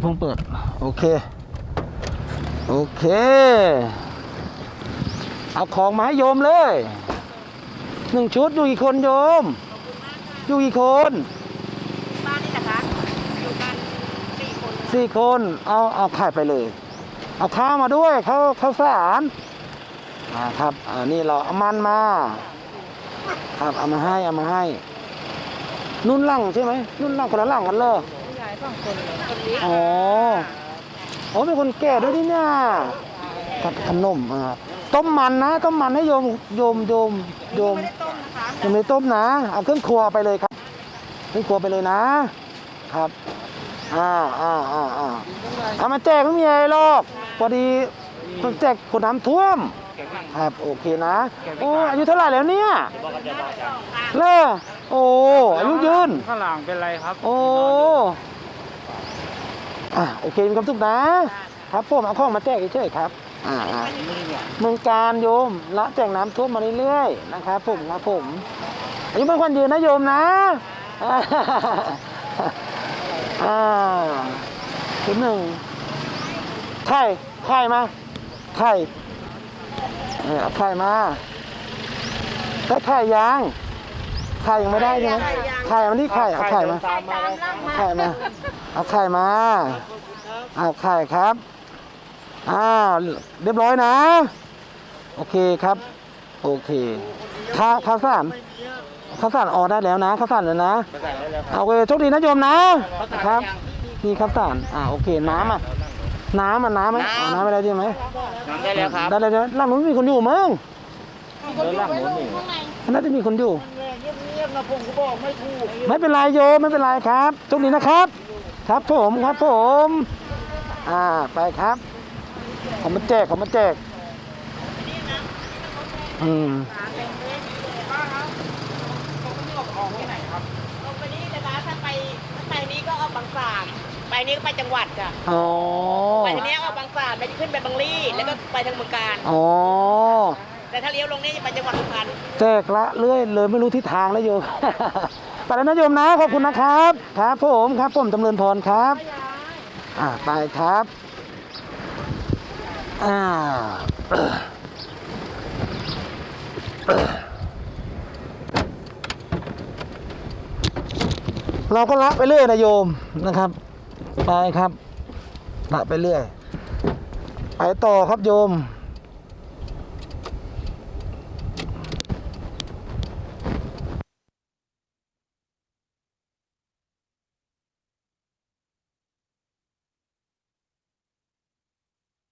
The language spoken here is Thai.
เพิ่งเปิด โอเค โอเค เอาของมาให้โยมเลยหนึ่งชุดอยู่กี่คนโยม อยู่กี่คนบ้านนี่นะคะอยู่กันสี่คนสี่คน เอาเอาไข่ไปเลย เอาข้าวมาด้วยข้าวข้าวสารอ่าครับอ่านี่เราเอามันมา ครับเอามาให้เอามาให้ นุ่นหลังใช่ไหมนุ่นหลังคนละหลังกันเลยผู้ใหญ่ สองคนคนนี้อ๋อโอ้เป็นคนแก่ด้วยนี่เนี่ยกับขนมอ่าต้มมันนะต้มมันให้โยมโยมโยมโยมไม่ได้ต้มนะคะยังไม่ต้มนะเอาเครื่องครัวไปเลยครับเครื่องครัวไปเลยนะ ครับอ่าอ่าอ่าอ่าเอามาแจกไม่มีอะไรหรอกพอดีต้องแจกคนน้ำท่วม ครับโอเคนะโอ้อายุเท่าไหร่แล้วเนี่ยเล่อโอ้อายุยืนข้างหลังเป็นไรครับ โอ้ อะโอเคมีความสุขนะ ครับผมเอาข้องมาแจกเฉยๆครับอ่าเมืองการโยมละแจกน้ำท่วมมาเรื่อยๆนะครับผมครับผมอายุเป็นคนยืนนะโยมนะอ่าอ่าคุณหนึ่งไข่ไข่มาไข่เออเอาไข่มาได้ไข่ยัง ไข่ยังไม่ได้ใช่ไหมไข่มันนี่ไข่เอาไข่มาตามมาแล้วครับเอาไข่มา เอาไข่มา เอาไข่ครับ อ้าวเรียบร้อยนะ โอเคครับ โอเคข้าวข้าวสารข้าวสารออได้แล้วนะข้าวสารเลยนะประสานได้แล้วครับเอาไปโชคดีนะโยมนะครับนี่ข้าวสารอ่าโอเคน้ำอะน้ำอะน้ำไหมอ่าน้ำไม่ได้ใช่ไหมน้ำได้แล้วครับได้เลยใช่ไหมร่างนู้นมีคนอยู่มั้งเดินหลังหมุนหนีน่าจะมีคนอยู่เงียบๆ นะผมก็บอกไม่ถูกไม่เป็นไรโยมไม่เป็นไรครับโชคดีนะครับ ครับผมครับผมอ่าไปครับเขอมาแจกเขอมาแจกอืมลงไปนี่นะคะถ้าไปถ้าไปนี้ก็ออกบางสามไปนี้ก็ไปจังหวัดจ้ะอ๋อไปทีนี้ออกบางสามแล้วจะขึ้นไปบางลี่แล้วก็ไปทางเมืองการอ๋อ แต่ถ้าเลี้ยวลงนี่จะไปจังหวัดสุพรรณแจกละเรื่อยเลยไม่รู้ทิศทางแล้วโยม ไปแล้วนะโยมนะขอบคุณนะครับ ครับผมครับผมจำเริญพรครับอ่าไปครับอ่าเราก็ละไปเรื่อยนะโยมนะครับ ไปครับละไปเรื่อย ไปต่อครับโยม